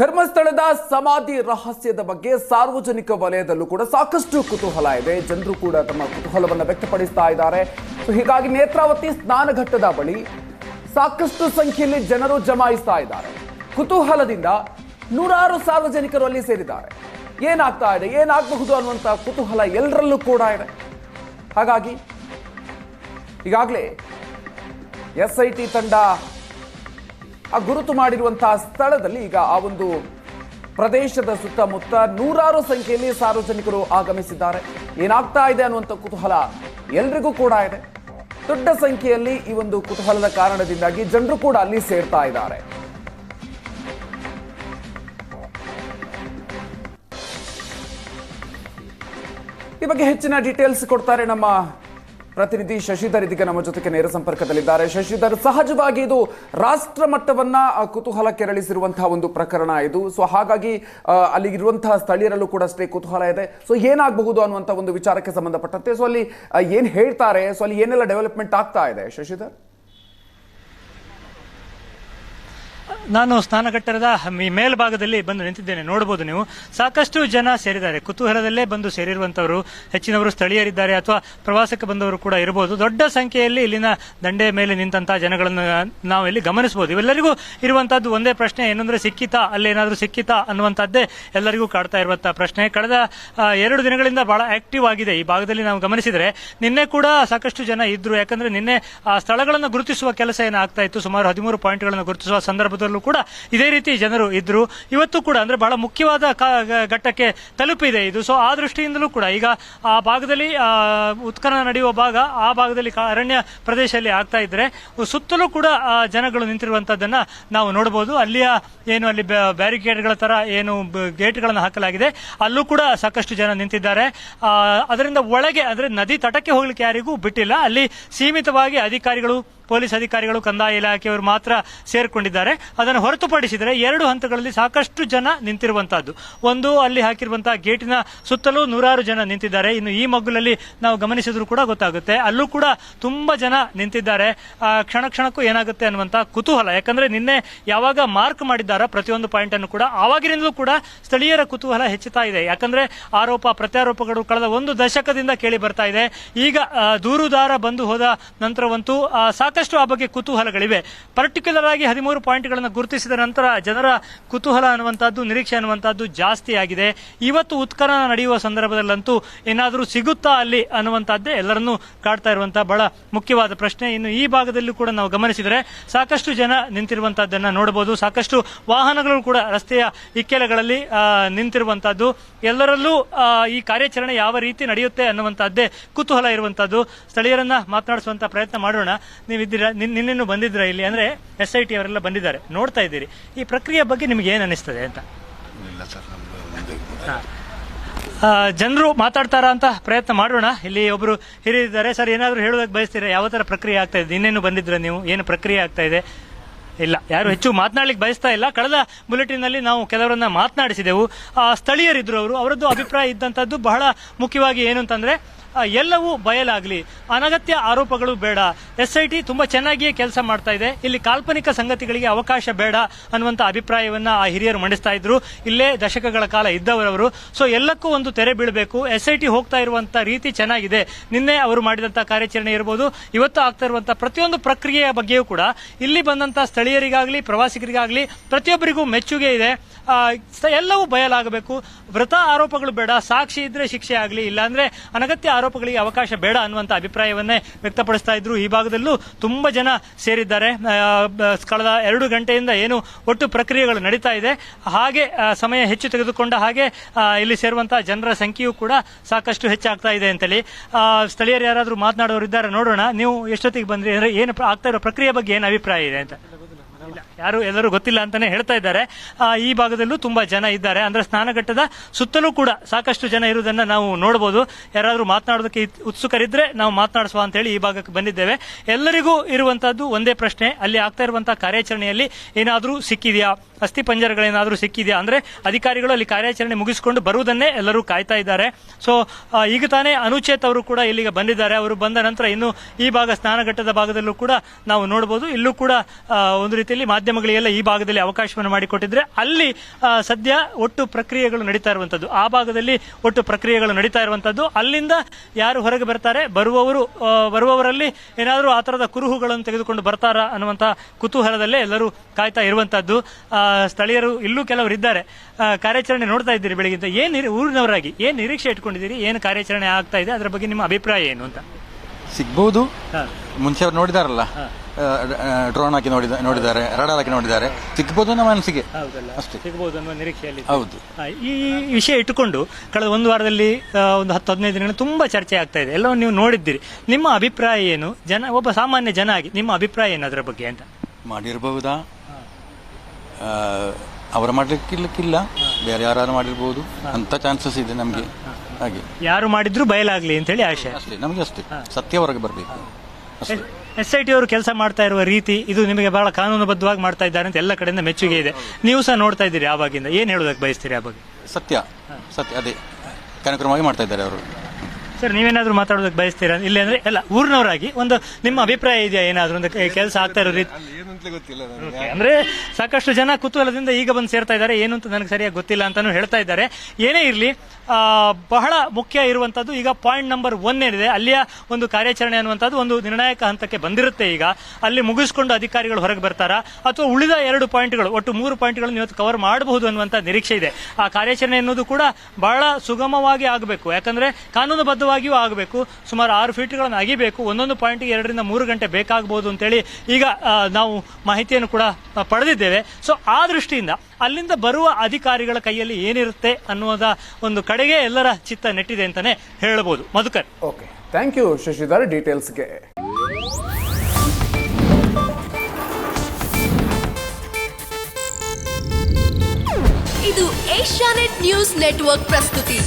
ಧರ್ಮಸ್ಥಳದ ಸಮಾಧಿ ರಹಸ್ಯದ ಬಗ್ಗೆ ಸಾರ್ವಜನಿಕ ವಲಯದಲ್ಲೂ ಕೂಡ ಸಾಕಷ್ಟು ಕುತೂಹಲ ಇದೆ. ಜನರು ಕೂಡ ತಮ್ಮ ಕುತೂಹಲವನ್ನು ವ್ಯಕ್ತಪಡಿಸ್ತಾ ಇದ್ದಾರೆ. ಸೊ ಹೀಗಾಗಿ ನೇತ್ರಾವತಿ ಸ್ನಾನಘಟ್ಟದ ಬಳಿ ಸಾಕಷ್ಟು ಸಂಖ್ಯೆಯಲ್ಲಿ ಜನರು ಜಮಾಯಿಸ್ತಾ ಇದ್ದಾರೆ. ಕುತೂಹಲದಿಂದ ನೂರಾರು ಸಾರ್ವಜನಿಕರು ಅಲ್ಲಿ ಸೇರಿದ್ದಾರೆ. ಏನಾಗ್ತಾ ಇದೆ? ಏನಾಗಬಹುದು ಅನ್ನುವಂಥ ಕುತೂಹಲ ಎಲ್ಲರಲ್ಲೂ ಕೂಡ ಇದೆ. ಹಾಗಾಗಿ ಈಗಾಗಲೇ ಎಸ್ ಐ ಟಿ ತಂಡ ಆ ಗುರುತು ಮಾಡಿರುವಂತಹ ಸ್ಥಳದಲ್ಲಿ ಈಗ ಆ ಒಂದು ಪ್ರದೇಶದ ಸುತ್ತಮುತ್ತ ನೂರಾರು ಸಂಖ್ಯೆಯಲ್ಲಿ ಸಾರ್ವಜನಿಕರು ಆಗಮಿಸಿದ್ದಾರೆ. ಏನಾಗ್ತಾ ಇದೆ ಅನ್ನುವಂಥ ಕುತೂಹಲ ಎಲ್ರಿಗೂ ಕೂಡ ಇದೆ. ದೊಡ್ಡ ಸಂಖ್ಯೆಯಲ್ಲಿ ಈ ಒಂದು ಕುತೂಹಲದ ಕಾರಣದಿಂದಾಗಿ ಜನರು ಕೂಡ ಅಲ್ಲಿ ಸೇರ್ತಾ ಇದ್ದಾರೆ. ಈ ಬಗ್ಗೆ ಹೆಚ್ಚಿನ ಡೀಟೇಲ್ಸ್ ಕೊಡ್ತಾರೆ ನಮ್ಮ ಪ್ರತಿನಿಧಿ ಶಶಿಧರ್ ಇದೀಗ ನಮ್ಮ ಜೊತೆಗೆ ನೇರ ಸಂಪರ್ಕದಲ್ಲಿದ್ದಾರೆ. ಶಶಿಧರ್, ಸಹಜವಾಗಿ ಇದು ರಾಷ್ಟ್ರ ಮಟ್ಟವನ್ನ ಕುತೂಹಲ ಕೆರಳಿಸಿರುವಂತಹ ಒಂದು ಪ್ರಕರಣ ಇದು. ಸೊ ಹಾಗಾಗಿ ಅಲ್ಲಿ ಅಲ್ಲಿರುವಂತಹ ಸ್ಥಳೀಯರಲ್ಲೂ ಕೂಡ ಅಷ್ಟೇ ಕುತೂಹಲ ಇದೆ. ಸೊ ಏನಾಗಬಹುದು ಅನ್ನುವಂಥ ಒಂದು ವಿಚಾರಕ್ಕೆ ಸಂಬಂಧಪಟ್ಟಂತೆ. ಸೊ ಅಲ್ಲಿ ಏನ್ ಹೇಳ್ತಾರೆ? ಸೊ ಅಲ್ಲಿ ಏನೆಲ್ಲ ಡೆವಲಪ್ಮೆಂಟ್ ಆಗ್ತಾ ಇದೆ? ಶಶಿಧರ್? ನಾನು ಸ್ನಾನಘಟ್ಟದ ಮೇಲ್ಭಾಗದಲ್ಲಿ ಬಂದು ನಿಂತಿದ್ದೇನೆ. ನೋಡಬಹುದು ನೀವು. ಸಾಕಷ್ಟು ಜನ ಸೇರಿದ್ದಾರೆ. ಕುತೂಹಲದಲ್ಲೇ ಬಂದು ಸೇರಿರುವಂತವರು ಹೆಚ್ಚಿನವರು ಸ್ಥಳೀಯರಿದ್ದಾರೆ ಅಥವಾ ಪ್ರವಾಸಕ್ಕೆ ಬಂದವರು ಕೂಡ ಇರಬಹುದು ದೊಡ್ಡ ಸಂಖ್ಯೆಯಲ್ಲಿ ಇಲ್ಲಿನ ದಂಡೆ ಮೇಲೆ ನಿಂತಹ ಜನಗಳನ್ನು ನಾವು ಇಲ್ಲಿ ಗಮನಿಸಬಹುದು. ಇವೆಲ್ಲರಿಗೂ ಇರುವಂತಹದ್ದು ಒಂದೇ ಪ್ರಶ್ನೆ. ಏನಂದ್ರೆ ಸಿಕ್ಕಿತಾ? ಅಲ್ಲೇನಾದ್ರೂ ಸಿಕ್ಕಿತಾ ಅನ್ನುವಂಥದ್ದೇ ಎಲ್ಲರಿಗೂ ಕಾಡ್ತಾ ಇರುವಂತಹ ಪ್ರಶ್ನೆ. ಕಳೆದ ಎರಡು ದಿನಗಳಿಂದ ಬಹಳ ಆಕ್ಟಿವ್ ಆಗಿದೆ. ಈ ಭಾಗದಲ್ಲಿ ನಾವು ಗಮನಿಸಿದರೆ ನಿನ್ನೆ ಕೂಡ ಸಾಕಷ್ಟು ಜನ ಇದ್ರು. ಯಾಕಂದ್ರೆ ನಿನ್ನೆ ಆ ಸ್ಥಳಗಳನ್ನು ಗುರುತಿಸುವ ಕೆಲಸ ಏನಾಗ್ತಾ ಇತ್ತು? ಸುಮಾರು ಹದಿಮೂರು ಪಾಯಿಂಟ್ಗಳನ್ನು ಗುರುತಿಸುವ ಸಂದರ್ಭದಲ್ಲೂ ಕೂಡ ಇದೇ ರೀತಿ ಜನರು ಇದ್ರು. ಇವತ್ತು ಕೂಡ ಅಂದ್ರೆ ಬಹಳ ಮುಖ್ಯವಾದ ಘಟ್ಟಕ್ಕೆ ತಲುಪಿದೆ ಇದು. ಸೊ ಆ ದೃಷ್ಟಿಯಿಂದಲೂ ಕೂಡ ಈಗ ಆ ಭಾಗದಲ್ಲಿ ಉತ್ಖನನ ನಡೆಯುವ ಭಾಗ ಆ ಭಾಗದಲ್ಲಿ ಅರಣ್ಯ ಪ್ರದೇಶದಲ್ಲಿ ಆಗ್ತಾ ಇದ್ರೆ, ಸುತ್ತಲೂ ಕೂಡ ಜನಗಳು ನಿಂತಿರುವಂತದ್ದನ್ನ ನಾವು ನೋಡಬಹುದು ಅಲ್ಲಿಯ ಏನು ಅಲ್ಲಿ ಬ್ಯಾರಿಕೇಡ್ಗಳ ತರ ಏನು ಗೇಟ್ಗಳನ್ನು ಹಾಕಲಾಗಿದೆ. ಅಲ್ಲೂ ಕೂಡ ಸಾಕಷ್ಟು ಜನ ನಿಂತಿದ್ದಾರೆ. ಅದರಿಂದ ಒಳಗೆ ಅಂದ್ರೆ ನದಿ ತಟಕ್ಕೆ ಹೋಗ್ಲಿಕ್ಕೆ ಯಾರಿಗೂ ಬಿಟ್ಟಿಲ್ಲ. ಅಲ್ಲಿ ಸೀಮಿತವಾಗಿ ಅಧಿಕಾರಿಗಳು ಪೊಲೀಸ್ ಅಧಿಕಾರಿಗಳು ಕಂದಾಯ ಇಲಾಖೆಯವರು ಮಾತ್ರ ಸೇರಿಕೊಂಡಿದ್ದಾರೆ. ಅದನ್ನು ಹೊರತುಪಡಿಸಿದರೆ ಎರಡು ಹಂತಗಳಲ್ಲಿ ಸಾಕಷ್ಟು ಜನ ನಿಂತಿರುವಂತಹದ್ದು. ಒಂದು ಅಲ್ಲಿ ಹಾಕಿರುವಂತಹ ಗೇಟಿನ ಸುತ್ತಲೂ ನೂರಾರು ಜನ ನಿಂತಿದ್ದಾರೆ. ಇನ್ನು ಈ ಮಗ್ಗುಲಲ್ಲಿ ನಾವು ಗಮನಿಸಿದ್ರು ಕೂಡ ಗೊತ್ತಾಗುತ್ತೆ. ಅಲ್ಲೂ ಕೂಡ ತುಂಬಾ ಜನ ನಿಂತಿದ್ದಾರೆ. ಕ್ಷಣ ಕ್ಷಣಕ್ಕೂ ಏನಾಗುತ್ತೆ ಅನ್ನುವಂತಹ ಕುತೂಹಲ. ಯಾಕಂದ್ರೆ ನಿನ್ನೆ ಯಾವಾಗ ಮಾರ್ಕ್ ಮಾಡಿದ್ದಾರೋ ಪ್ರತಿಯೊಂದು ಪಾಯಿಂಟ್ ಅನ್ನು ಕೂಡ ಆವಾಗಿನಿಂದಲೂ ಕೂಡ ಸ್ಥಳೀಯರ ಕುತೂಹಲ ಹೆಚ್ಚುತ್ತಾ ಇದೆ. ಯಾಕಂದ್ರೆ ಆರೋಪ ಪ್ರತ್ಯಾರೋಪಗಳು ಕಳೆದ ಒಂದು ದಶಕದಿಂದ ಕೇಳಿ ಬರ್ತಾ ಇದೆ. ಈಗ ದೂರುದಾರ ಬಂದು ಹೋದ ನಂತರವಂತೂ ಆ, ಸಾಕಷ್ಟು ಆ ಬಗ್ಗೆ ಕುತೂಹಲಗಳಿವೆ. ಪರ್ಟಿಕ್ಯುಲರ್ ಆಗಿ ಹದಿಮೂರು ಪಾಯಿಂಟ್ಗಳನ್ನು ಗುರುತಿಸಿದ ನಂತರ ಜನರ ಕುತೂಹಲ ಅನ್ನುವಂಥದ್ದು, ನಿರೀಕ್ಷೆ ಅನ್ನುವಂಥದ್ದು ಜಾಸ್ತಿ ಆಗಿದೆ. ಇವತ್ತು ಉತ್ಖನನ ನಡೆಯುವ ಸಂದರ್ಭದಲ್ಲಂತೂ ಏನಾದರೂ ಸಿಗುತ್ತಾ ಅಲ್ಲಿ ಅನ್ನುವಂಥದ್ದೇ ಎಲ್ಲರನ್ನೂ ಕಾಡ್ತಾ ಇರುವಂತಹ ಬಹಳ ಮುಖ್ಯವಾದ ಪ್ರಶ್ನೆ. ಇನ್ನು ಈ ಭಾಗದಲ್ಲೂ ಕೂಡ ನಾವು ಗಮನಿಸಿದರೆ ಸಾಕಷ್ಟು ಜನ ನಿಂತಿರುವಂತಹದ್ದನ್ನ ನೋಡಬಹುದು. ಸಾಕಷ್ಟು ವಾಹನಗಳು ಕೂಡ ರಸ್ತೆಯ ಇಕ್ಕೆಲೆಗಳಲ್ಲಿ ನಿಂತಿರುವಂತಹದ್ದು ಎಲ್ಲರಲ್ಲೂ ಈ ಕಾರ್ಯಾಚರಣೆ ಯಾವ ರೀತಿ ನಡೆಯುತ್ತೆ ಅನ್ನುವಂತಹದ್ದೇ ಕುತೂಹಲ ಇರುವಂತಹದ್ದು ಸ್ಥಳೀಯರನ್ನ ಮಾತನಾಡಿಸುವಂತ ಪ್ರಯತ್ನ ಮಾಡೋಣ. ನೀವಿದ್ದೀರಾ ನಿನ್ನೇನು ಬಂದಿದ್ರ ಬಂದಿದ್ದೀರಾ ಇಲ್ಲಿ? ಅಂದ್ರೆ ಎಸ್ ಐ ಟಿ ಅವರೆಲ್ಲ ಬಂದಿದ್ದಾರೆ. ನೋಡ್ತಾ ಇದ್ದೀರಿ. ಈ ಪ್ರಕ್ರಿಯೆ ಬಗ್ಗೆ ನಿಮ್ಗೆ ಏನ್ ಅನಿಸ್ತದೆ ಅಂತ? ಜನರು ಮಾತಾಡ್ತಾರ ಅಂತ ಪ್ರಯತ್ನ ಮಾಡೋಣ. ಇಲ್ಲಿ ಒಬ್ರು ಹಿರಿಯಿದ್ದಾರೆ ಸರ್ ಏನಾದ್ರು ಹೇಳೋದಕ್ಕೆ ಬಯಸ್ತೀರಾ? ಯಾವ ತರ ಪ್ರಕ್ರಿಯೆ ಆಗ್ತಾ ಇದೆ? ಇನ್ನೇನು ಬಂದಿದ್ರ ನೀವು? ಏನು ಪ್ರಕ್ರಿಯೆ ಆಗ್ತಾ ಇದೆ? ಇಲ್ಲ. ಯಾರು ಹೆಚ್ಚು ಮಾತನಾಡ್ಲಿಕ್ಕೆ ಬಯಸ್ತಾ ಇಲ್ಲ. ಕಳೆದ ಬುಲೆಟಿನ್ನಲ್ಲಿ ನಾವು ಕೆಲವರನ್ನ ಮಾತನಾಡಿಸಿದೆವು. ಆ, ಸ್ಥಳೀಯರಿದ್ರು ಅವರು. ಅವರದ್ದು ಅಭಿಪ್ರಾಯ ಇದ್ದಂತದ್ದು ಬಹಳ ಮುಖ್ಯವಾಗಿ ಏನು ಅಂತಂದ್ರೆ ಎಲ್ಲವೂ ಬಯಲಾಗಲಿ. ಅನಗತ್ಯ ಆರೋಪಗಳು ಬೇಡ. ಎಸ್ ಐ ಟಿ ತುಂಬಾ ಚೆನ್ನಾಗಿಯೇ ಕೆಲಸ ಮಾಡ್ತಾ ಇದೆ. ಇಲ್ಲಿ ಕಾಲ್ಪನಿಕ ಸಂಗತಿಗಳಿಗೆ ಅವಕಾಶ ಬೇಡ ಅನ್ನುವಂತ ಅಭಿಪ್ರಾಯವನ್ನ ಆ ಹಿರಿಯರು ಮಂಡಿಸ್ತಾ ಇದ್ರು. ಇಲ್ಲೇ ದಶಕಗಳ ಕಾಲ ಇದ್ದವರವರು. ಸೊ ಎಲ್ಲಕ್ಕೂ ಒಂದು ತೆರೆ ಬೀಳಬೇಕು. ಎಸ್ ಐ ಟಿ ಹೋಗ್ತಾ ಇರುವಂತಹ ರೀತಿ ಚೆನ್ನಾಗಿದೆ. ನಿನ್ನೆ ಅವರು ಮಾಡಿದಂತಹ ಕಾರ್ಯಾಚರಣೆ ಇರಬಹುದು ಇವತ್ತು ಆಗ್ತಾ ಇರುವಂತಹ ಪ್ರತಿಯೊಂದು ಪ್ರಕ್ರಿಯೆಯ ಬಗ್ಗೆಯೂ ಕೂಡ ಇಲ್ಲಿ ಬಂದಂತಹ ಸ್ಥಳೀಯರಿಗಾಗಲಿ, ಪ್ರವಾಸಿಗರಿಗಾಗಲಿ ಪ್ರತಿಯೊಬ್ಬರಿಗೂ ಮೆಚ್ಚುಗೆ ಇದೆ. ಎಲ್ಲವೂ ಬಯಲಾಗಬೇಕು. ವೃತ ಆರೋಪಗಳು ಬೇಡ. ಸಾಕ್ಷಿ ಇದ್ರೆ ಶಿಕ್ಷೆ ಆಗಲಿ, ಇಲ್ಲಾಂದ್ರೆ ಅನಗತ್ಯ ಆರೋಪಗಳಿಗೆ ಅವಕಾಶ ಬೇಡ ಅನ್ನುವಂತ ಅಭಿಪ್ರಾಯವನ್ನೇ ವ್ಯಕ್ತಪಡಿಸ್ತಾ ಇದ್ರು. ಈ ಭಾಗದಲ್ಲೂ ತುಂಬಾ ಜನ ಸೇರಿದ್ದಾರೆ. ಕಳೆದ ಎರಡು ಗಂಟೆಯಿಂದ ಏನು ಒಟ್ಟು ಪ್ರಕ್ರಿಯೆಗಳು ನಡೀತಾ ಇದೆ. ಹಾಗೆ ಸಮಯ ಹೆಚ್ಚು ತೆಗೆದುಕೊಂಡ ಹಾಗೆ ಇಲ್ಲಿ ಸೇರುವಂತಹ ಜನರ ಸಂಖ್ಯೆಯೂ ಕೂಡ ಸಾಕಷ್ಟು ಹೆಚ್ಚಾಗ್ತಾ ಇದೆ ಅಂತೇಳಿ. ಸ್ಥಳೀಯರು ಯಾರಾದರೂ ಮಾತನಾಡೋರು ಇದ್ದಾರೆ ನೋಡೋಣ. ನೀವು ಎಷ್ಟೊತ್ತಿಗೆ ಬಂದ್ರಿ? ಅಂದ್ರೆ ಏನು ಆಗ್ತಾ ಇರೋ ಪ್ರಕ್ರಿಯೆ ಬಗ್ಗೆ ಏನು ಅಭಿಪ್ರಾಯ ಇದೆ ಅಂತ? ಯಾರು ಎಲ್ಲರೂ ಗೊತ್ತಿಲ್ಲ ಅಂತಾನೆ ಹೇಳ್ತಾ ಇದ್ದಾರೆ. ಈ ಭಾಗದಲ್ಲೂ ತುಂಬಾ ಜನ ಇದ್ದಾರೆ. ಅಂದ್ರೆ ಸ್ನಾನಘಟ್ಟದ ಸುತ್ತಲೂ ಕೂಡ ಸಾಕಷ್ಟು ಜನ ಇರುವುದನ್ನ ನಾವು ನೋಡಬಹುದು ಯಾರಾದರೂ ಮಾತನಾಡೋದಕ್ಕೆ ಉತ್ಸುಕರಿದ್ರೆ ನಾವು ಮಾತನಾಡಿಸುವ ಅಂತ ಹೇಳಿ ಈ ಭಾಗಕ್ಕೆ ಬಂದಿದ್ದೇವೆ. ಎಲ್ಲರಿಗೂ ಇರುವಂತಹದ್ದು ಒಂದೇ ಪ್ರಶ್ನೆ. ಅಲ್ಲಿ ಆಗ್ತಾ ಇರುವಂತಹ ಕಾರ್ಯಾಚರಣೆಯಲ್ಲಿ ಏನಾದರೂ ಸಿಕ್ಕಿದೆಯಾ? ಅಸ್ಥಿ ಪಂಜರಗಳೇನಾದರೂ ಸಿಕ್ಕಿದೆಯಾ? ಅಂದ್ರೆ ಅಧಿಕಾರಿಗಳು ಅಲ್ಲಿ ಕಾರ್ಯಾಚರಣೆ ಮುಗಿಸಿಕೊಂಡು ಬರುವುದನ್ನೇ ಎಲ್ಲರೂ ಕಾಯ್ತಾ ಇದ್ದಾರೆ. ಸೊ ಈಗ ತಾನೇ ಅನುಚೇತ್ ಅವರು ಕೂಡ ಇಲ್ಲಿಗೆ ಬಂದಿದ್ದಾರೆ. ಅವರು ಬಂದ ನಂತರ ಇನ್ನು ಈ ಭಾಗ ಸ್ನಾನಘಟ್ಟದ ಭಾಗದಲ್ಲೂ ಕೂಡ ನಾವು ನೋಡಬಹುದು ಇಲ್ಲೂ ಕೂಡ ಒಂದು ರೀತಿ ರೀತಿಯಲ್ಲಿ ಮಾಧ್ಯಮಗಳಿಗೆಲ್ಲ ಈ ಭಾಗದಲ್ಲಿ ಅವಕಾಶವನ್ನು ಮಾಡಿಕೊಟ್ಟಿದ್ರೆ ಅಲ್ಲಿ ಸದ್ಯ ಒಟ್ಟು ಪ್ರಕ್ರಿಯೆಗಳು ನಡೀತಾ ಇರುವಂತದ್ದು. ಆ ಭಾಗದಲ್ಲಿ ಒಟ್ಟು ಪ್ರಕ್ರಿಯೆಗಳು ನಡೀತಾ ಇರುವಂತದ್ದು. ಅಲ್ಲಿಂದ ಯಾರು ಹೊರಗೆ ಬರ್ತಾರೆ? ಬರುವವರು ಬರುವವರಲ್ಲಿ ಏನಾದರೂ ಆ ತರದ ಕುರುಹುಗಳನ್ನು ತೆಗೆದುಕೊಂಡು ಬರ್ತಾರ ಅನ್ನುವಂಥ ಕುತೂಹಲದಲ್ಲೇ ಎಲ್ಲರೂ ಕಾಯ್ತಾ ಇರುವಂತದ್ದು ಸ್ಥಳೀಯರು ಇಲ್ಲೂ ಕೆಲವರು ಇದ್ದಾರೆ ಕಾರ್ಯಾಚರಣೆ ನೋಡ್ತಾ ಇದ್ದೀರಿ ಬೆಳಗಿಂದ ಏನು ಊರಿನವರಾಗಿ ಏನು ನಿರೀಕ್ಷೆ ಇಟ್ಕೊಂಡಿದ್ದೀರಿ? ಏನು ಕಾರ್ಯಾಚರಣೆ ಆಗ್ತಾ ಇದೆ? ಅದರ ಬಗ್ಗೆ ನಿಮ್ಮ ಅಭಿಪ್ರಾಯ ಏನು ಅಂತ? ಸಿಗ್ಬೋದು. ಮುಂಚೆ ಅವ್ರು ನೋಡಿದಾರಲ್ಲ? ಡ್ರೋನ್ ಹಾಕಿ ನೋಡಿದ ನೋಡಿದ್ದಾರೆ ರಡಾರ್ ಹಾಕಿ ನೋಡಿದ್ದಾರೆ ಸಿಗ್ಬೋದು ನಮ್ಮ ಮನಸ್ಸಿಗೆ? ಹೌದಲ್ಲ. ಅಷ್ಟೇ. ಸಿಗ್ಬೋದು ಅನ್ನೋ ನಿರೀಕ್ಷೆಯಲ್ಲಿ ಹೌದು. ಈ ವಿಷಯ ಇಟ್ಟುಕೊಂಡು ಕಳೆದ ಒಂದು ವಾರದಲ್ಲಿ ಒಂದು ಹತ್ತು ಹದಿನೈದು ದಿನ ತುಂಬಾ ಚರ್ಚೆ ಆಗ್ತಾ ಇದೆ. ಎಲ್ಲವನ್ನು ನೀವು ನೋಡಿದ್ದೀರಿ. ನಿಮ್ಮ ಅಭಿಪ್ರಾಯ ಏನು? ಜನ ಒಬ್ಬ ಸಾಮಾನ್ಯ ಜನ ಆಗಿ ನಿಮ್ಮ ಅಭಿಪ್ರಾಯ ಏನು ಅದರ ಬಗ್ಗೆ ಅಂತ? ಮಾಡಿರಬಹುದಾ? ಅವರು ಮಾಡಲಿಕ್ಕಿಲ್ಲಕ್ಕಿಲ್ಲ ಬೇರೆ ಯಾರು ಮಾಡಿರ್ಬೋದು. ಅಂತ ಚಾನ್ಸಸ್ ಇದೆ ನಮಗೆ. ಹಾಗೆ. ಯಾರು ಮಾಡಿದ್ರು ಬಯಲಾಗ್ಲಿ ಅಂತ ಹೇಳಿ ಆಶಯ ಅಷ್ಟೇ ನಮಗೆ ಅಷ್ಟೇ. ಸತ್ಯ ಹೊರಗೆ ಬರಬೇಕು. ಅಷ್ಟೇ. ಎಸ್ ಐ ಟಿ ಅವರು ಕೆಲಸ ಮಾಡ್ತಾ ಇರುವ ರೀತಿ ಇದು ನಿಮಗೆ ಬಹಳ ಕಾನೂನುಬದ್ಧವಾಗಿ ಮಾಡ್ತಾ ಇದ್ದಾರೆ ಅಂತ ಎಲ್ಲ ಕಡೆಯಿಂದ ಮೆಚ್ಚುಗೆ ಇದೆ. ನೀವು ಸಹ ನೋಡ್ತಾ ಇದ್ದೀರಿ ಆವಾಗಿಂದ ಏನು ಹೇಳೋದಕ್ಕೆ ಬಯಸ್ತೀರಿ ಆ ಬಗ್ಗೆ? ಸತ್ಯ. ಸತ್ಯ ಅದೇ. ಕಾರ್ಯಕ್ರಮವಾಗಿ ಮಾಡ್ತಾ ಇದ್ದಾರೆ ಅವರು. ಸರ್ ನೀವೇನಾದ್ರೂ ಮಾತಾಡೋದಕ್ಕೆ ಬಯಸ್ತೀರಾ? ಇಲ್ಲ ಅಂದ್ರೆ ಎಲ್ಲ ಊರಿನವರಾಗಿ ಒಂದು ನಿಮ್ಮ ಅಭಿಪ್ರಾಯ ಇದೆಯಾ ಏನಾದರೂ? ಒಂದು ಕೆಲಸ ಆಗ್ತಾ ಇರೋ ರೀತಿ ಅಂದ್ರೆ ಸಾಕಷ್ಟು ಜನ ಕುತೂಹಲದಿಂದ ಈಗ ಬಂದು ಸೇರ್ತಾ ಇದ್ದಾರೆ. ಏನು ಅಂತ ನನಗೆ ಸರಿಯಾಗಿ ಗೊತ್ತಿಲ್ಲ ಅಂತಾನು ಹೇಳ್ತಾ ಇದ್ದಾರೆ. ಏನೇ ಇರಲಿ ಬಹಳ ಮುಖ್ಯ ಇರುವಂತದ್ದು ಈಗ ಪಾಯಿಂಟ್ ನಂಬರ್ ಒನ್ ಏನಿದೆ. ಅಲ್ಲಿಯ ಒಂದು ಕಾರ್ಯಾಚರಣೆ ಅನ್ನುವಂಥದ್ದು ಒಂದು ನಿರ್ಣಾಯಕ ಹಂತಕ್ಕೆ ಬಂದಿರುತ್ತೆ ಈಗ. ಅಲ್ಲಿ ಮುಗಿಸ್ಕೊಂಡು ಅಧಿಕಾರಿಗಳು ಹೊರಗೆ ಬರ್ತಾರಾ? ಅಥವಾ ಉಳಿದ ಎರಡು ಪಾಯಿಂಟ್ಗಳು ಒಟ್ಟು ಮೂರು ಪಾಯಿಂಟ್ಗಳನ್ನು ಇವತ್ತು ಕವರ್ ಮಾಡಬಹುದು ಅನ್ನುವಂಥ ನಿರೀಕ್ಷೆ ಇದೆ. ಆ ಕಾರ್ಯಾಚರಣೆ ಅನ್ನೋದು ಕೂಡ ಬಹಳ ಸುಗಮವಾಗಿ ಆಗಬೇಕು. ಯಾಕಂದ್ರೆ ಕಾನೂನುಬದ್ಧವಾಗಿಯೂ ಆಗಬೇಕು. ಸುಮಾರು ಆರು ಫೀಟ್ಗಳನ್ನು ಅಗಿಬೇಕು. ಒಂದೊಂದು ಪಾಯಿಂಟ್ಗೆ ಎರಡರಿಂದ ಮೂರು ಗಂಟೆ ಬೇಕಾಗಬಹುದು ಅಂತೇಳಿ ಈಗ ನಾವು ಮಾಹಿತಿಯನ್ನು ಕೂಡ ಪಡೆದಿದ್ದೇವೆ. ಸೊ ಆ ದೃಷ್ಟಿಯಿಂದ ಅಲ್ಲಿಂದ ಬರುವ ಅಧಿಕಾರಿಗಳ ಕೈಯಲ್ಲಿ ಏನಿರುತ್ತೆ ಅನ್ನೋದ ಒಂದು ಕಡೆಗೆ ಎಲ್ಲರ ಚಿತ್ತ ನೆಟ್ಟಿದೆ ಅಂತಾನೆ ಹೇಳಬಹುದು. Madhukar. Okay thank you Shashidhar. ಡೀಟೇಲ್ಸ್ಗೆ ಇದು ಏಷ್ಯಾನೆಟ್ ನ್ಯೂಸ್ ನೆಟ್ವರ್ಕ್ ಪ್ರಸ್ತುತಿ.